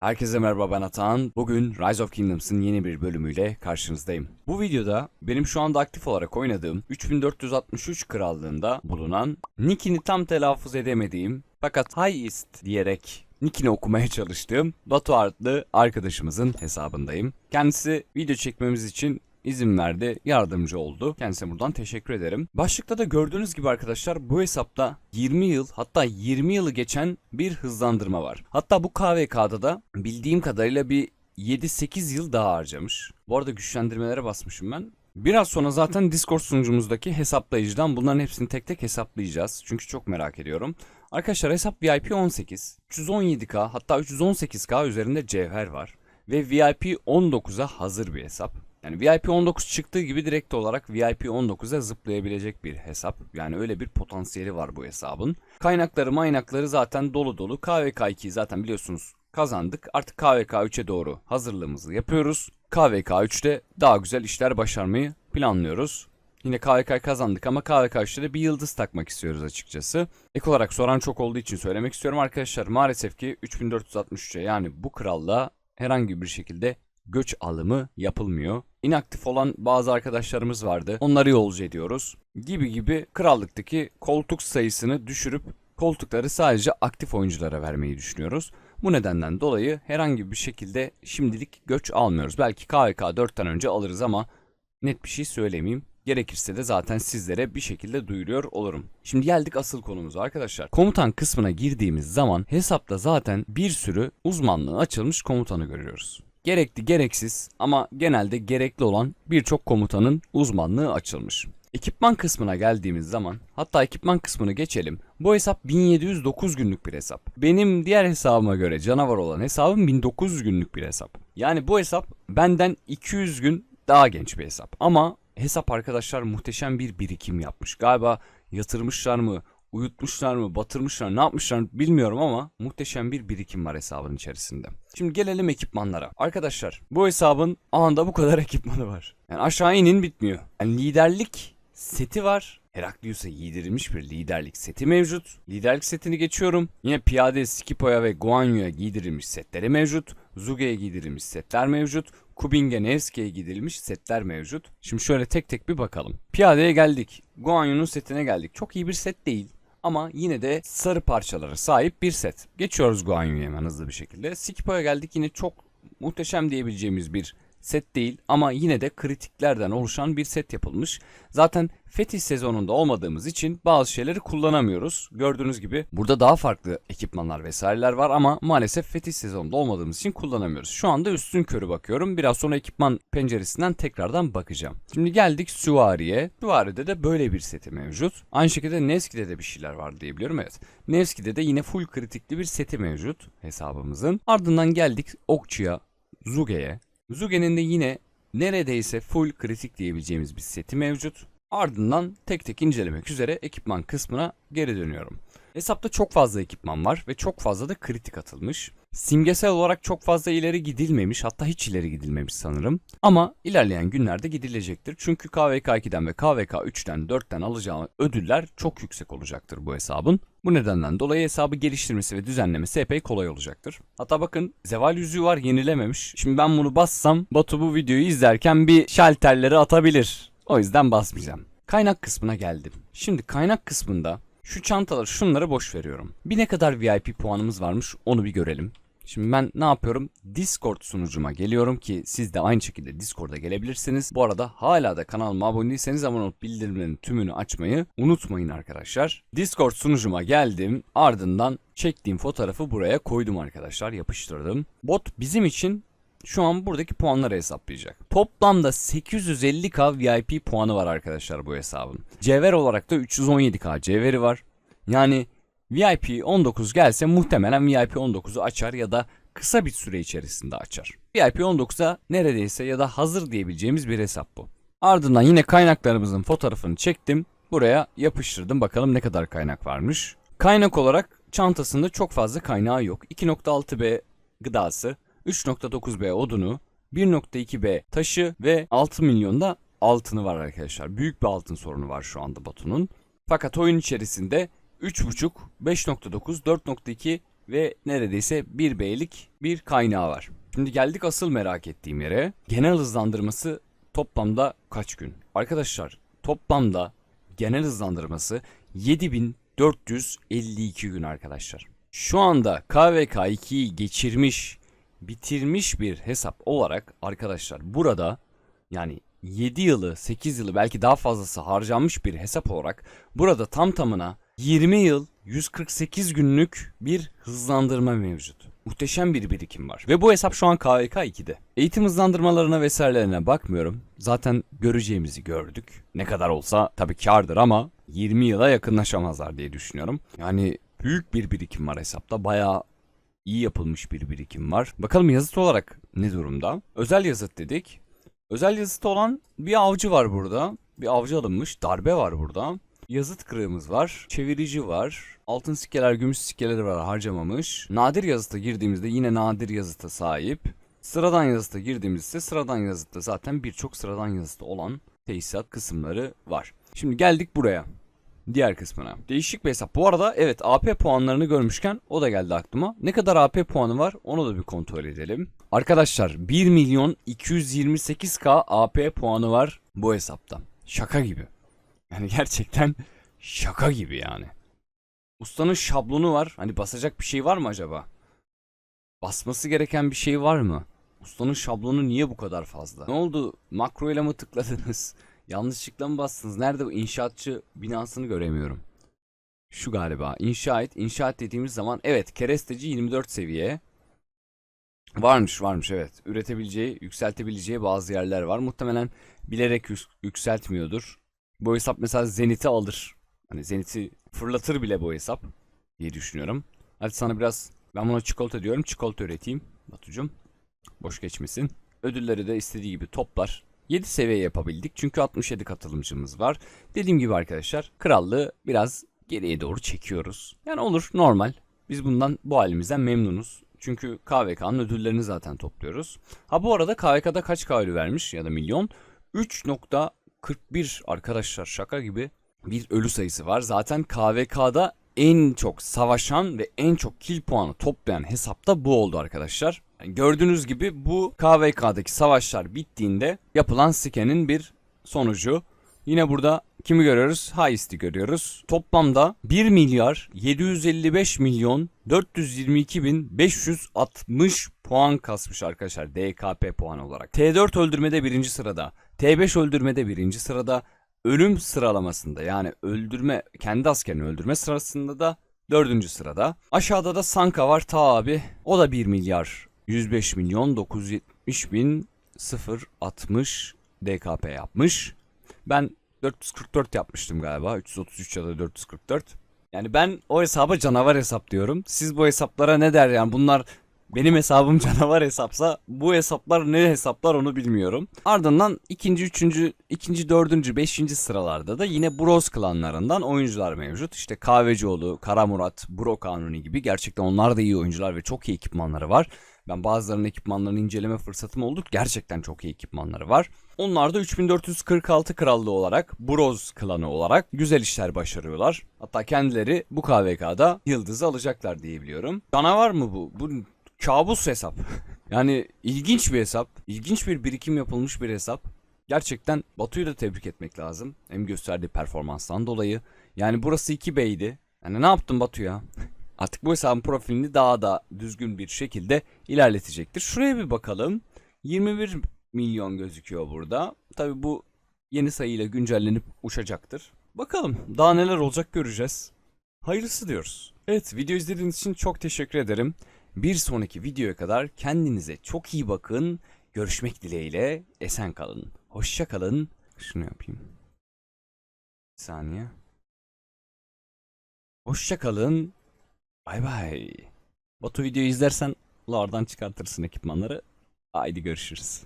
Herkese merhaba ben Atan. Bugün Rise of Kingdoms'ın yeni bir bölümüyle karşınızdayım. Bu videoda benim şu anda aktif olarak oynadığım 3463 krallığında bulunan nickini tam telaffuz edemediğim fakat High East diyerek nickini okumaya çalıştığım Batu adlı arkadaşımızın hesabındayım. Kendisi video çekmemiz için izin verdi, yardımcı oldu. Kendisine buradan teşekkür ederim. Başlıkta da gördüğünüz gibi arkadaşlar bu hesapta 20 yıl hatta 20 yılı geçen bir hızlandırma var. Hatta bu KVK'da da bildiğim kadarıyla bir 7-8 yıl daha harcamış. Bu arada güçlendirmelere basmışım ben. Biraz sonra zaten Discord sunucumuzdaki hesaplayıcıdan bunların hepsini tek tek hesaplayacağız. Çünkü çok merak ediyorum. Arkadaşlar hesap VIP 18, 317k hatta 318k üzerinde cevher var. Ve VIP 19'a hazır bir hesap. Yani VIP 19 çıktığı gibi direkt olarak VIP 19'a zıplayabilecek bir hesap. Yani öyle bir potansiyeli var bu hesabın. Kaynakları maynakları zaten dolu dolu. KVK 2'yi zaten biliyorsunuz kazandık. Artık KVK 3'e doğru hazırlığımızı yapıyoruz. KVK 3'te daha güzel işler başarmayı planlıyoruz. Yine KVK kazandık ama KVK 3'te de bir yıldız takmak istiyoruz açıkçası. Ek olarak soran çok olduğu için söylemek istiyorum arkadaşlar. Maalesef ki 3463'e yani bu krallığa herhangi bir şekilde göç alımı yapılmıyor. İnaktif olan bazı arkadaşlarımız vardı. Onları yolcu ediyoruz. Gibi gibi krallıktaki koltuk sayısını düşürüp koltukları sadece aktif oyunculara vermeyi düşünüyoruz. Bu nedenden dolayı herhangi bir şekilde şimdilik göç almıyoruz. Belki KVK 4'ten önce alırız ama net bir şey söylemeyeyim. Gerekirse de zaten sizlere bir şekilde duyuruyor olurum. Şimdi geldik asıl konumuza arkadaşlar. Komutan kısmına girdiğimiz zaman hesapta zaten bir sürü uzmanlığı açılmış komutanı görüyoruz. Gerekli gereksiz ama genelde gerekli olan birçok komutanın uzmanlığı açılmış. Ekipman kısmına geldiğimiz zaman hatta ekipman kısmını geçelim. Bu hesap 1709 günlük bir hesap. Benim diğer hesabıma göre canavar olan hesabım 1900 günlük bir hesap. Yani bu hesap benden 200 gün daha genç bir hesap. Ama hesap arkadaşlar muhteşem bir birikim yapmış. Galiba yatırmışlar mı, uyutmuşlar mı, batırmışlar, ne yapmışlar bilmiyorum ama muhteşem bir birikim var hesabın içerisinde. Şimdi gelelim ekipmanlara. Arkadaşlar bu hesabın anda bu kadar ekipmanı var. Yani aşağı inin bitmiyor. Yani liderlik seti var. Heraklius'a giydirilmiş bir liderlik seti mevcut. Liderlik setini geçiyorum. Yine piyade Skipo'ya ve Guanyu'ya giydirilmiş setleri mevcut. Zuge'ye giydirilmiş setler mevcut. Kubinge Nevski'ye giydirilmiş setler mevcut. Şimdi şöyle tek tek bir bakalım. Piyadeye geldik. Guanyu'nun setine geldik. Çok iyi bir set değil. Ama yine de sarı parçalara sahip bir set. Geçiyoruz Guanyu'ya hemen hızlı bir şekilde. Skipo'ya geldik. Yine çok muhteşem diyebileceğimiz bir set değil ama yine de kritiklerden oluşan bir set yapılmış. Zaten fetih sezonunda olmadığımız için bazı şeyleri kullanamıyoruz. Gördüğünüz gibi burada daha farklı ekipmanlar vesaireler var ama maalesef fetih sezonunda olmadığımız için kullanamıyoruz. Şu anda üstün körü bakıyorum. Biraz sonra ekipman penceresinden tekrardan bakacağım. Şimdi geldik Süvari'ye. Süvari'de de böyle bir seti mevcut. Aynı şekilde Nevski'de de bir şeyler var diyebiliyorum. Evet. Nevski'de de yine full kritikli bir seti mevcut hesabımızın. Ardından geldik Okçu'ya, Zuge'ye. Zuge'nin de yine neredeyse full kritik diyebileceğimiz bir seti mevcut. Ardından tek tek incelemek üzere ekipman kısmına geri dönüyorum. Hesapta çok fazla ekipman var ve çok fazla da kritik atılmış. Simgesel olarak çok fazla ileri gidilmemiş hatta hiç ileri gidilmemiş sanırım. Ama ilerleyen günlerde gidilecektir. Çünkü KVK 2'den ve KVK 3'ten 4'ten alacağı ödüller çok yüksek olacaktır bu hesabın. Bu nedenden dolayı hesabı geliştirmesi ve düzenlemesi epey kolay olacaktır. Hatta bakın Zeval yüzüğü var yenilememiş. Şimdi ben bunu bassam Batu bu videoyu izlerken bir şalterleri atabilir. O yüzden basmayacağım. Kaynak kısmına geldim. Şimdi kaynak kısmında şu çantaları şunları boş veriyorum. Bir ne kadar VIP puanımız varmış onu bir görelim. Şimdi ben ne yapıyorum? Discord sunucuma geliyorum ki siz de aynı şekilde Discord'a gelebilirsiniz. Bu arada hala da kanalıma abone değilseniz abone olup bildirimlerin tümünü açmayı unutmayın arkadaşlar. Discord sunucuma geldim. Ardından çektiğim fotoğrafı buraya koydum arkadaşlar. Yapıştırdım. Bot bizim için şu an buradaki puanları hesaplayacak. Toplamda 850k VIP puanı var arkadaşlar bu hesabın. Cevher olarak da 317k cevheri var. Yani VIP 19 gelse muhtemelen VIP 19'u açar ya da kısa bir süre içerisinde açar. VIP 19'a neredeyse ya da hazır diyebileceğimiz bir hesap bu. Ardından yine kaynaklarımızın fotoğrafını çektim. Buraya yapıştırdım. Bakalım ne kadar kaynak varmış. Kaynak olarak çantasında çok fazla kaynağı yok. 2.6B gıdası, 3.9B odunu, 1.2B taşı ve 6 milyonda altını var arkadaşlar. Büyük bir altın sorunu var şu anda Batu'nun. Fakat oyun içerisinde 3.5, 5.9, 4.2 ve neredeyse 1 B'lik bir kaynağı var. Şimdi geldik asıl merak ettiğim yere. Genel hızlandırması toplamda kaç gün? Arkadaşlar toplamda genel hızlandırması 7452 gün arkadaşlar. Şu anda KVK 2'yi geçirmiş, bitirmiş bir hesap olarak arkadaşlar burada yani 7 yılı, 8 yılı belki daha fazlası harcanmış bir hesap olarak burada tam tamına 20 yıl 148 günlük bir hızlandırma mevcut. Muhteşem bir birikim var. Ve bu hesap şu an KVK 2'de. Eğitim hızlandırmalarına vesairelerine bakmıyorum. Zaten göreceğimizi gördük. Ne kadar olsa tabii kardır ama 20 yıla yakınlaşamazlar diye düşünüyorum. Yani büyük bir birikim var hesapta. Bayağı iyi yapılmış bir birikim var. Bakalım yazıt olarak ne durumda? Özel yazıt dedik. Özel yazıt olan bir avcı var burada. Bir avcı alınmış. Darbe var burada. Yazıt kırığımız var. Çevirici var. Altın sikkeler, gümüş sikkeler var harcamamış. Nadir yazıta girdiğimizde yine nadir yazıta sahip. Sıradan yazıta girdiğimizde sıradan yazıtta zaten birçok sıradan yazıtta olan tesisat kısımları var. Şimdi geldik buraya. Diğer kısmına. Değişik bir hesap. Bu arada evet AP puanlarını görmüşken o da geldi aklıma. Ne kadar AP puanı var onu da bir kontrol edelim. Arkadaşlar 1 milyon 228k AP puanı var bu hesapta. Şaka gibi. Yani gerçekten şaka gibi yani. Ustanın şablonu var. Hani basacak bir şey var mı acaba? Basması gereken bir şey var mı? Ustanın şablonu niye bu kadar fazla? Ne oldu? Makro ile mi tıkladınız? Yanlışlıkla mı bastınız? Nerede bu inşaatçı binasını göremiyorum. Şu galiba. İnşaat. İnşaat dediğimiz zaman evet keresteci 24 seviye. Varmış varmış evet. Üretebileceği, yükseltebileceği bazı yerler var. Muhtemelen bilerek yük- yükseltmiyordur. Bu hesap mesela Zenit'i alır. Hani Zenit'i fırlatır bile bu hesap diye düşünüyorum. Hadi sana biraz ben buna çikolata diyorum. Çikolata üreteyim Batucum. Boş geçmesin. Ödülleri de istediği gibi toplar. 7 seviye yapabildik çünkü 67 katılımcımız var. Dediğim gibi arkadaşlar krallığı biraz geriye doğru çekiyoruz. Yani olur normal. Biz bundan bu halimizden memnunuz. Çünkü KVK'nın ödüllerini zaten topluyoruz. Ha bu arada KVK'da kaç KVK vermiş ya da milyon? 3.41 arkadaşlar şaka gibi bir ölü sayısı var. Zaten KVK'da en çok savaşan ve en çok kill puanı toplayan hesap da bu oldu arkadaşlar. Yani gördüğünüz gibi bu KVK'daki savaşlar bittiğinde yapılan skenin bir sonucu. Yine burada kimi görüyoruz? Heist'i görüyoruz. Toplamda 1 milyar 755 milyon 422 bin 560 puan kasmış arkadaşlar DKP puanı olarak. T4 öldürmede birinci sırada. T5 öldürmede birinci sırada. Ölüm sıralamasında yani öldürme kendi askerini öldürme sırasında da dördüncü sırada. Aşağıda da Sanka var ta abi. O da 1 milyar 105 milyon 970 bin 060 DKP yapmış. Ben 444 yapmıştım galiba. 333 ya da 444. Yani ben o hesaba canavar hesap diyorum. Siz bu hesaplara ne der yani bunlar benim hesabım canavar hesapsa bu hesaplar ne hesaplar onu bilmiyorum. Ardından ikinci, üçüncü, ikinci, dördüncü, beşinci sıralarda da yine Bros klanlarından oyuncular mevcut. İşte Kahvecioğlu, Kara Murat, Bro Kanuni gibi gerçekten onlar da iyi oyuncular ve çok iyi ekipmanları var. Ben bazılarının ekipmanlarını inceleme fırsatım oldu. Gerçekten çok iyi ekipmanları var. Onlar da 3446 krallığı olarak, Bros klanı olarak güzel işler başarıyorlar. Hatta kendileri bu KVK'da yıldızı alacaklar diye biliyorum. Canavar mı bu? Bu kabus hesap. yani ilginç bir hesap. İlginç bir birikim yapılmış bir hesap. Gerçekten Batu'yu da tebrik etmek lazım. Hem gösterdiği performanstan dolayı. Yani burası 2 beydi. Yani ne yaptın Batu ya? Artık bu hesabın profilini daha da düzgün bir şekilde ilerletecektir. Şuraya bir bakalım. 21 milyon gözüküyor burada. Tabi bu yeni sayıyla güncellenip uçacaktır. Bakalım daha neler olacak göreceğiz. Hayırlısı diyoruz. Evet video izlediğiniz için çok teşekkür ederim. Bir sonraki videoya kadar kendinize çok iyi bakın. Görüşmek dileğiyle esen kalın. Hoşça kalın. Şunu yapayım. Bir saniye. Hoşça kalın. Bay bay. Batu videoyu izlersen oradan çıkartırsın ekipmanları. Haydi görüşürüz.